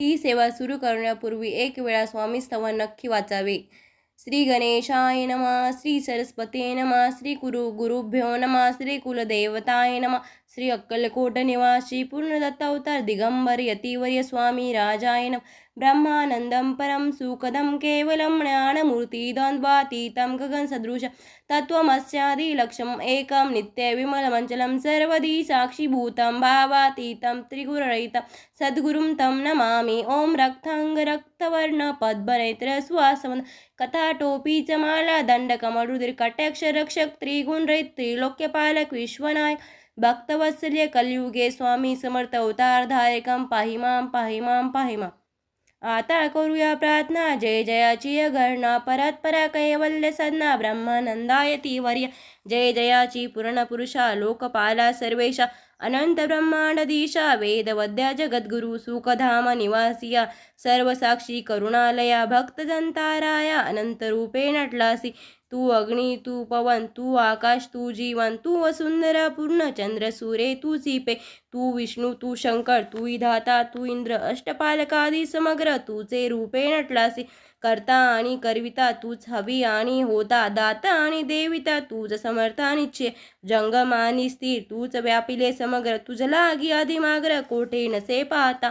ही सेवा सुरू करण्यापूर्वी एक वेळा स्वामी स्तवन नक्की वाचावे. श्री गणेशाय नमा श्री सरस्वते नमा श्री गुरु गुरुभ्यो नमा श्री कुलदेवताय नमा श्री अक्कलकोट निवासी पूर्णदत्त अवतार दिगंबर यतिवर्य स्वामी राजाय नमः. ब्रह्मानन्दं परं सुखदं केवलं ज्ञानमूर्तिद्वन्द्वातीतं गगनसदृशं तत्त्वमस्यादिलक्ष्यम् एकं नित्यविमलमञ्चलं सर्वदी साक्षीभूतं भावातीतं त्रिगुररहितं सद्गुरुं तं नमामि। ॐ रक्ताङ्गरक्तवर्ण पद्मनेत्रस्वासवन कथाटोपी च माला दंडकमरुदिर त्रिगुणरहित त्रिलोक्यपालक विश्वनायक भक्तवत्सल्य कलियुगे स्वामी समर्थ अवतारधारकं पाहि मां पाहि मां पाहि मां। आता करूया प्रार्थना. जय जयाची गणना परत परा कैवल्य सन्ना. ब्रह्मानंदायती वर्य जय जयाची पूर्णपुरुषा लोकपाला सर्वेशा. अनंत ब्रह्मांडदीशा वेदवद्या जगद्गुरु सुखधाम निवासिया. सर्वसाक्षी करुणालया. भक्तजंताराया अनंत रूपे नटलासी. तू अग्नी तू पवन तू आकाश तू जीवन तू वसुंधरा पूर्ण चंद्र सूर्य तू सीपे तू विष्णू तू शंकर तू धाता तू इंद्र अष्टपालकादी समग्र तूचे रूपे नटलासी करता आणि करविता तूच हवी आणि होता दाता आणि देविता तूच समर्थ आणि जंगम आणि स्थिर तूच व्यापिले समग्र तुझला लागी आधी माग्र कोठे नसे पाहता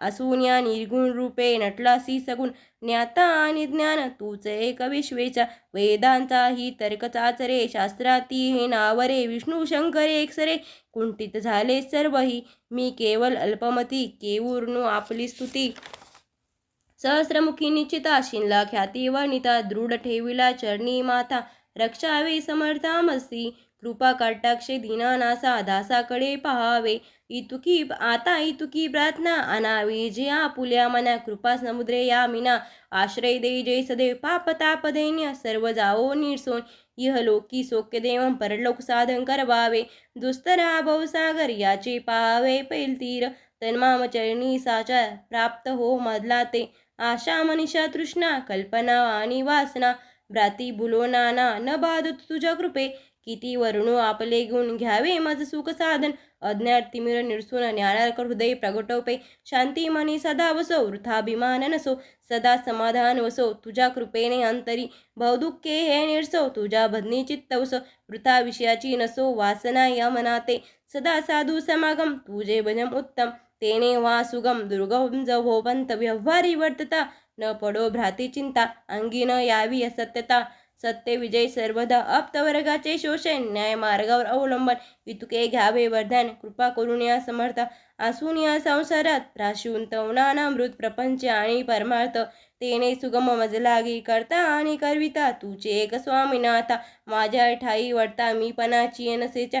असून या निर्गुण रूपे नटलासी सगुण ज्ञाता आणि ज्ञान तूच एक विश्वेचा वेदांचा ही तर्कचाचरे शास्त्राती हे नावरे विष्णू शंकर एकसरे कुंठित झाले सर्वही मी केवल अल्पमती केवूर्णू आपली स्तुती. सहस्रमुखी निश्चिता शिनला ख्याती वर्णिता दृढ ठेविला चरणी माथा रक्षावे समर्थामसी कृपा कटाक्षे दीनानासा दासाकडे पहावे। इतुकी आता इतुकी प्रार्थना अनावी। जे आपुल्या मना कृपा समुद्रे या मिना आश्रय दे जय सदैव पाप ताप दैन्य। सर्व जाओ निर्सोन। इहलोकी सोक्य देवं परलोक साधन करवावे। दुस्तरा भवसागर याचे पाहावे पैल तीर। तन्माम चरणी साचा प्राप्त हो मधला ते आशा मनीषा तृष्णा कल्पना आणि वासना। भ्राती बुलोनाना न बाधत तुझ्या कृपे. किती वर्णू आपले गुण घ्यावे माझं सुख साधन. अज्ञात तिमिर निरसून ज्ञानार्क हृदय प्रगटोपे शांती मनी सदा वसो वृथाभिमान नसो. सदा समाधान वसो तुझ्या कृपेने अंतरी. भवदुःखे हे निर्सो. तुझ्या भदनी चित्त वसो वृथा विषयाची नसो वासना या मनाते. सदा साधू समागम. तुझे भजम उत्तम. तेने वा सुगम दुर्गम जवोपंत व्यवहारी वर्तता न पडो भ्राती चिंता अंगी न यावी असत्यता. सत्य विजय सर्वदा अप्तवर्गाचे शोषण न्याय मार्गावर अवलंबन इतुके घ्यावे वरदान कृपा करून या समर्थ. असून या संसारात प्राशुंत तवनाना मृत प्रपंच आणि परमार्थ. तेने सुगम मजलागी करता आणि करविता. तुझे एक स्वामीनाथा माझ्या ठाई वडता मी पणाची नसेच्या